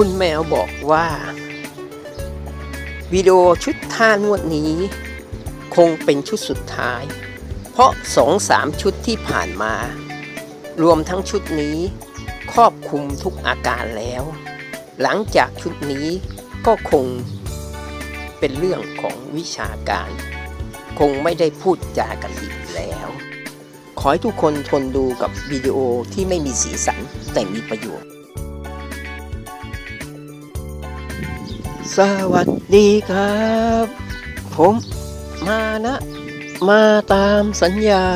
คุณแมวบอกว่า วิดีโอชุดท่านวดนี้ คงเป็นชุดสุดท้าย เพราะสองสามชุดที่ผ่านมา รวมทั้งชุดนี้ครอบคลุมทุกอาการแล้ว หลังจากชุดนี้ก็คงเป็นเรื่องของวิชาการ คงไม่ได้พูดจากันอีกแล้ว ขอให้ทุกคนทนดูกับวิดีโอที่ไม่มีสีสันแต่มีประโยชน์ สวัสดีครับ ผมมานะ มาตามสัญญา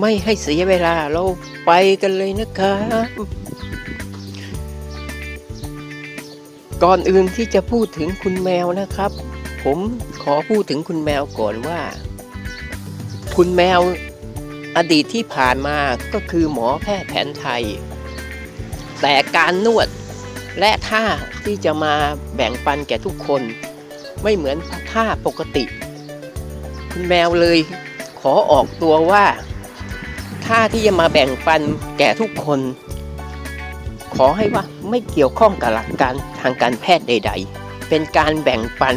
ไม่ให้เสียเวลาเราไปกันเลยนะครับ ก่อนอื่นที่จะพูดถึงคุณแมวนะครับ ผมขอพูดถึงคุณแมวก่อนว่า คุณแมวอดีตที่ผ่านมาก็คือหมอแพทย์แผนไทย แต่การนวด และท่าที่จะมาแบ่งปันแก่ทุกคน ไม่เหมือนท่าปกติ คุณแมวเลยขอออกตัวว่าท่าที่จะมาแบ่งปันแก่ทุกคน ขอให้ว่าไม่เกี่ยวข้องกับหลักการทางการแพทย์ใด ๆ เป็นการแบ่งปัน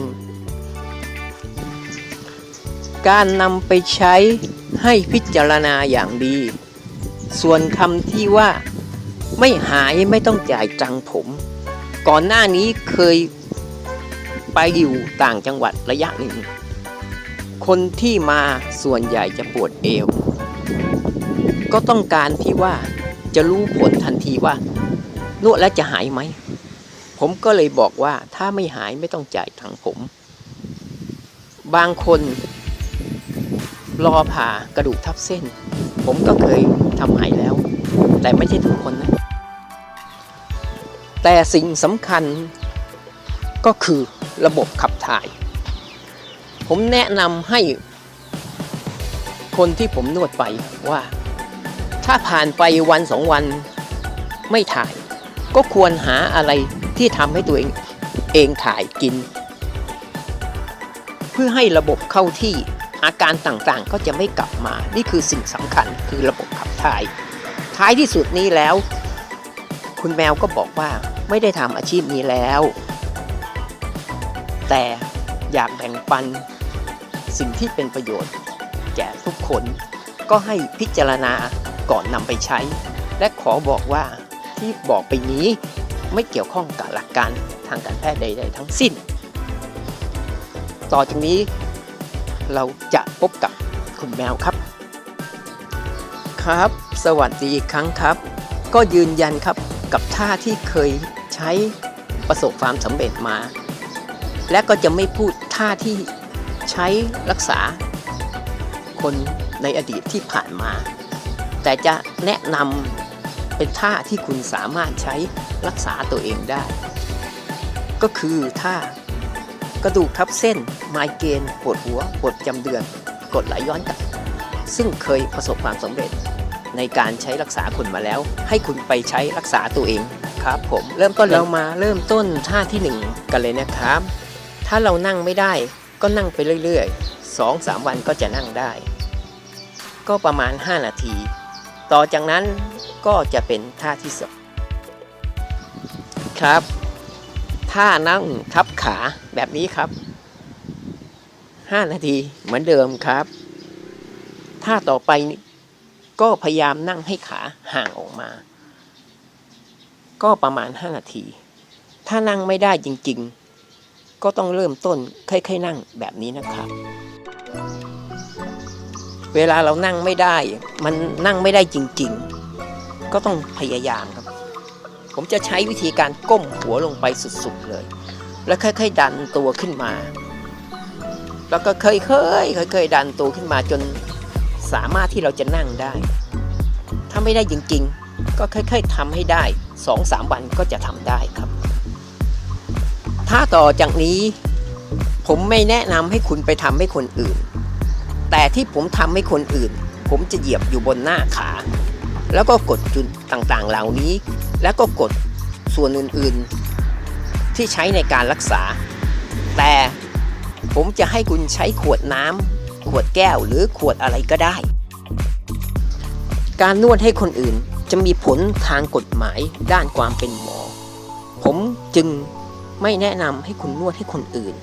การนำไปใช้ให้พิจารณาอย่างดี ส่วนคำที่ว่าไม่หายไม่ต้องจ่ายตังผม ก่อนหน้านี้เคยไปอยู่ต่างจังหวัดระยะหนึ่ง คนที่มาส่วนใหญ่จะปวดเอว ก็ต้องการที่ว่าจะรู้ผลทันทีว่านวดแล้วจะหายไหม ผมก็เลยบอกว่าถ้าไม่หายไม่ต้องจ่ายตังผม บางคนรอผ่ากระดูกทับเส้น ผมก็เคยทำหายแล้ว แต่ไม่ใช่ทุกคนนะ แต่สิ่งสำคัญก็คือระบบขับถ่าย ผมแนะนำให้คนที่ผมนวดไปว่า ถ้าผ่านไปวันสองวันไม่ถ่าย ก็ควรหาอะไรที่ทำให้ตัวเองเองถ่ายกิน เพื่อให้ระบบเข้าที่อาการต่างๆก็จะไม่กลับมา นี่คือสิ่งสำคัญคือระบบขับถ่าย ท้ายที่สุดนี้แล้ว คุณแมวก็บอกว่าไม่ได้ทำอาชีพนี้แล้ว แต่อยากแบ่งปัน สิ่งที่เป็นประโยชน์ แก่ทุกคน ก็ให้พิจารณาก่อนนำไปใช้ และขอบอกว่าที่บอกไปนี้ไม่เกี่ยวข้องกับหลักการทางการแพทย์ใด ๆ ทั้งสิ้น ต่อจากนี้เราจะพบกับคุณแมวครับ ครับ สวัสดีอีกครั้งครับ ก็ยืนยันครับ กับท่าที่เคยใช้ประสบความสำเร็จมา และก็จะไม่พูดท่าที่ใช้รักษา คนในอดีตที่ผ่านมา แต่จะแนะนำเป็นท่าที่คุณสามารถใช้รักษาตัวเองได้ ก็คือท่ากระดูกทับเส้นไมเกรนปวดหัวปวดจำเดือนกดไหลย้อนกลับซึ่งเคยประสบความสำเร็จ ในการใช้รักษาคุณมาแล้ว ให้คุณไปใช้รักษาตัวเองครับผมเริ่มต้นเรามาเริ่มต้นท่าที่หนึ่งกันเลยนะครับ ถ้าเรานั่งไม่ได้ก็นั่งไปเรื่อยๆ 2-3 วันก็จะนั่งได้ ก็ประมาณ 5 นาที ต่อจากนั้นก็จะเป็นท่าที่สองครับท่านั่งทับขาแบบนี้ครับ 5 นาทีเหมือนเดิมครับท่าต่อไปนี่ ก็พยายามนั่งให้ขาห่างออกมา ก็ประมาณ 5 นาที ถ้านั่งไม่ได้จริง ๆ ก็ต้องเริ่มต้นค่อยๆนั่งแบบนี้นะครับ เวลาเรานั่งไม่ได้ มันนั่งไม่ได้จริง ๆ ก็ต้องพยายามครับ ผมจะใช้วิธีการก้มหัวลงไปสุดๆเลย แล้วค่อยๆดันตัวขึ้นมา แล้วก็ค่อยๆค่อยๆดันตัวขึ้นมาจน สามารถที่เราจะนั่งได้ ถ้าไม่ได้จริงๆ ก็ค่อยๆทำให้ได้2-3วันก็จะทำได้ครับ ถ้าต่อจากนี้ ผมไม่แนะนำให้คุณไปทำให้คนอื่น แต่ที่ผมทำให้คนอื่น ผมจะเหยียบอยู่บนหน้าขา แล้วก็กดจุดต่างๆเหล่านี้ แล้วก็กดส่วนอื่นๆ ที่ใช้ในการรักษา แต่ผมจะให้คุณใช้ขวดน้ำ ขวดแก้วหรือขวดอะไรก็ได้ การนวดให้คนอื่นจะมีผลทางกฎหมายด้านความเป็นหมอ ผมจึงไม่แนะนำให้คุณนวดให้คนอื่น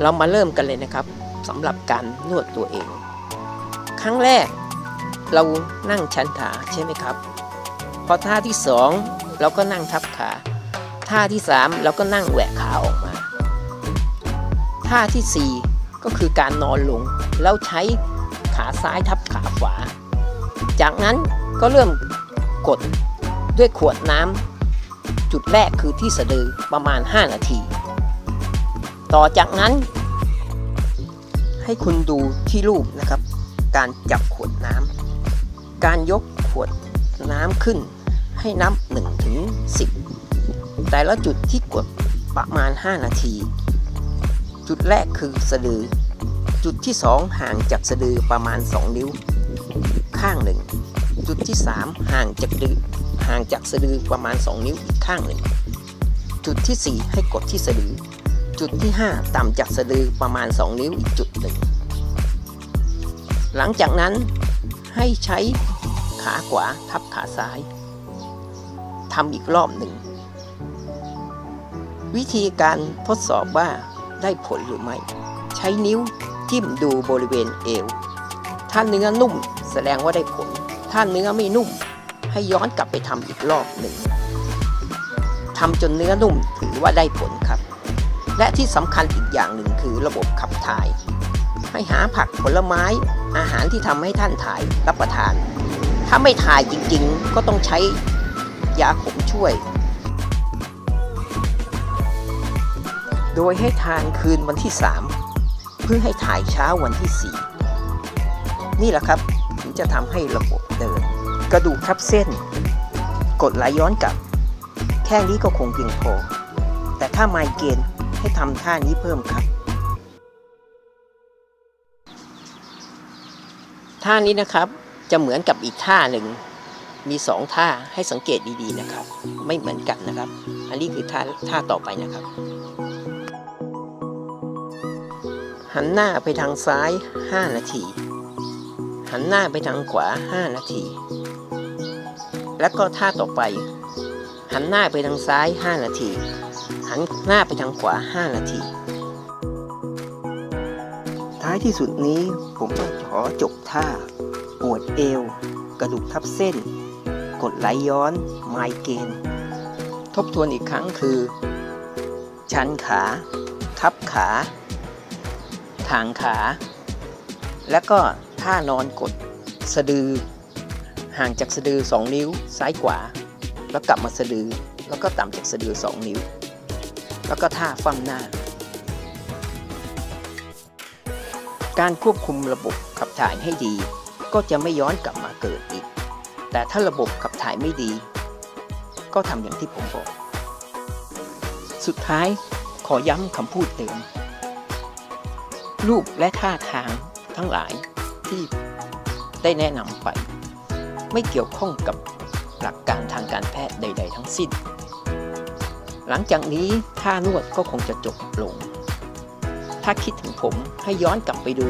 เรามาเริ่มกันเลยนะครับสำหรับการนวดตัวเอง ครั้งแรกเรานั่งชันขาใช่ไหมครับ พอท่าที่สองเราก็นั่งทับขา ท่าที่สามเราก็นั่งแหวกขาออกมา ท่าที่สี่ ก็คือการนอนลงแล้วใช้ขาซ้ายทับขาขวา จากนั้นก็เริ่มกดด้วยขวดน้ำจุดแรกคือที่สะดือประมาณ 5 นาที ต่อจากนั้น ให้คุณดูที่รูปนะครับ การจับขวดน้ำการยกขวดน้ำขึ้นให้นับ1ถึง10 แต่ละจุดที่กดประมาณ 5 นาที จุดแรกคือสะดือ จุดที่ 2 ห่างจากสะดือประมาณ 2 นิ้ว ข้างหนึ่ง จุดที่ 3 ห่างจากดือห่างจากสะดือประมาณ 2 นิ้วอีกข้างหนึ่ง จุดที่ 4 ให้กดที่สะดือ จุดที่ 5 ต่ำจากสะดือประมาณ 2 นิ้วอีกจุดหนึ่ง หลังจากนั้นให้ใช้ขาขวาทับขาซ้ายทำอีกรอบหนึ่ง วิธีการทดสอบว่า ได้ผลหรือไม่ ใช้นิ้วจิ้มดูบริเวณเอว ถ้าเนื้อนุ่มแสดงว่าได้ผล ถ้าเนื้อไม่นุ่ม ให้ย้อนกลับไปทำอีกรอบหนึ่งทำจนเนื้อนุ่มถือว่าได้ผลครับ และที่สำคัญอีกอย่างหนึ่งคือระบบขับถ่าย ให้หาผักผลไม้อาหารที่ทำให้ท่านถ่ายรับประทาน ถ้าไม่ถ่ายจริงๆ ก็ต้องใช้ยาขมช่วย โดยให้ทานคืนวันที่ 3 เพื่อให้ถ่ายเช้าวันที่ 4 นี่แหละครับถึงจะทำให้ระบบเดิน กระดูกทับเส้น กดไหลย้อนกลับ แค่นี้ก็คงเพียงพอ แต่ถ้าไมเกรนให้ทำท่านี้เพิ่มครับท่านี้นะครับจะเหมือนกับอีกท่าหนึ่ง มีสองท่าให้สังเกตดีๆนะครับ ไม่เหมือนกันนะครับ อันนี้คือท่าท่าต่อไปนะครับ หันหน้าไปทางซ้าย 5 นาที หันหน้าไปทางขวา 5 นาที แล้วก็ท่าต่อไป หันหน้าไปทางซ้าย 5 นาที หันหน้าไปทางขวา 5 นาที ท้ายที่สุดนี้ผมต้องขอจบท่า ปวดเอว กระดูกทับเส้น กดไหลย้อนไมเกรนทบทวนอีกครั้งคือ ชันขา ทับขา ทางขา แล้วก็ท่านอนกดสะดือ ห่างจากสะดือ 2 นิ้วซ้ายขวา แล้วกลับมาสะดือ แล้วก็ต่ำจากสะดือ 2 นิ้ว แล้วก็ท่าฟั่มหน้า การควบคุมระบบขับถ่ายให้ดี ก็จะไม่ย้อนกลับมาเกิดอีก แต่ถ้าระบบขับถ่ายไม่ดี ก็ทำอย่างที่ผมบอก สุดท้ายขอย้ำคำพูดเดิม รูปและท่าทางทั้งหลายที่ได้แนะนำไป ไม่เกี่ยวข้องกับหลักการทางการแพทย์ใด ๆ ทั้งสิ้น หลังจากนี้ท่านวดก็คงจะจบลง ถ้าคิดถึงผมให้ย้อนกลับไปดู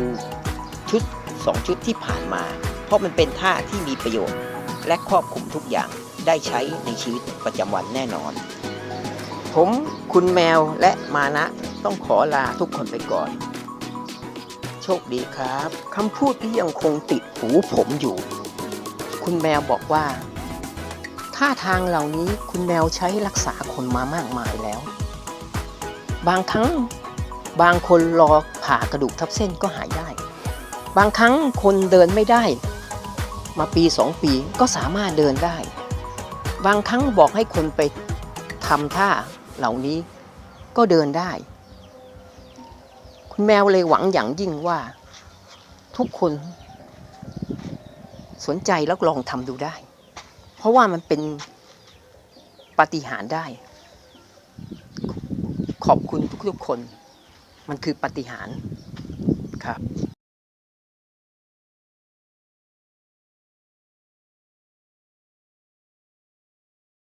ชุด 2 ชุดที่ผ่านมา เพราะมันเป็นท่าที่มีประโยชน์ และครอบคลุมทุกอย่างได้ใช้ในชีวิตประจำวันแน่นอน ผมคุณแมวและมานะต้องขอลาทุกคนไปก่อน โชคดีครับคำพูดที่ยังคงติดหูผมอยู่ คุณแมวบอกว่าท่าทางเหล่านี้คุณแมวใช้รักษาคนมามากมายแล้ว บางครั้งบางคนรอผ่ากระดูกทับเส้นก็หายได้ บางครั้งคนเดินไม่ได้ มาปีสองปีก็สามารถเดินได้ บางครั้งบอกให้คนไปทำท่าเหล่านี้ก็เดินได้ คุณแมวเลยหวังอย่างยิ่งว่า ทุกคนสนใจแล้วลองทำดูได้ เพราะว่ามันเป็นปฏิหารได้ ขอบคุณทุกๆคน มันคือปฏิหารครับ